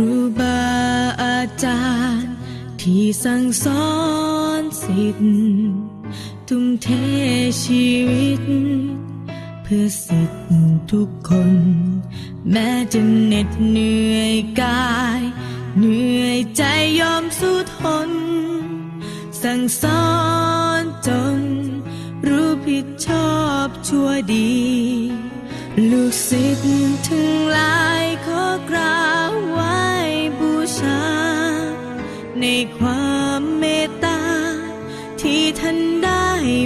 รูบาอาจารย์ ที่สั่งสอนสิทธิ์ทุ่มเทชีวิต เพื่อสิทธิ์ทุกคน แม้จะเหน็ดเหนื่อยกาย เหนื่อยใจยอมสู้ทน สั่งสอนจน รู้ผิดชอบชั่วดี ลูกศิษย์ทั้งหลายขอกรา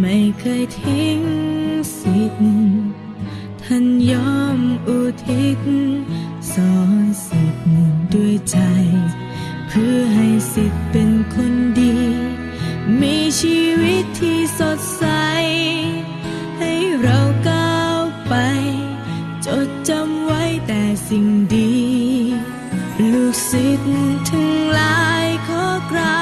ไม่เคยทิ้งสิทธิ์ท่านยอมอุทิศสอนสิทธิ์ด้วยใจ เพื่อให้สิทธิ์เป็นคนดี มีชีวิตที่สดใส ให้เราก้าวไป จดจำไว้แต่สิ่งดี ลูกศิษย์ทั้งหลายขอกราบ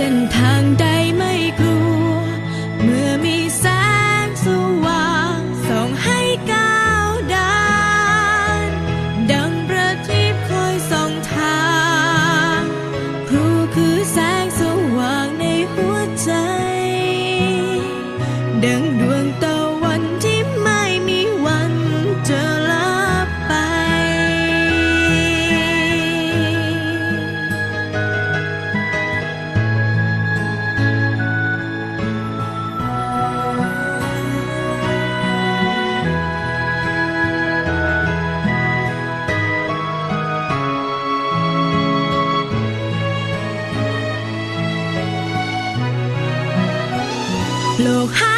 เส้นทางใดไม่กลัว เมื่อมี โลกหา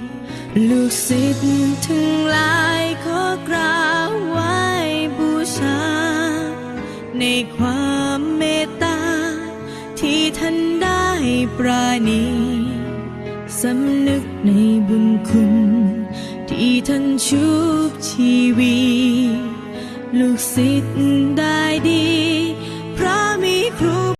ลูกศิษย์ทั้งหลายขอกราบไหว้บูชา ในความเมตตา ที่ท่านได้ปราณีสำนึกในบุญคุณ ที่ท่านชุบชีวีลูกศิษย์ได้ดีเพราะมีครู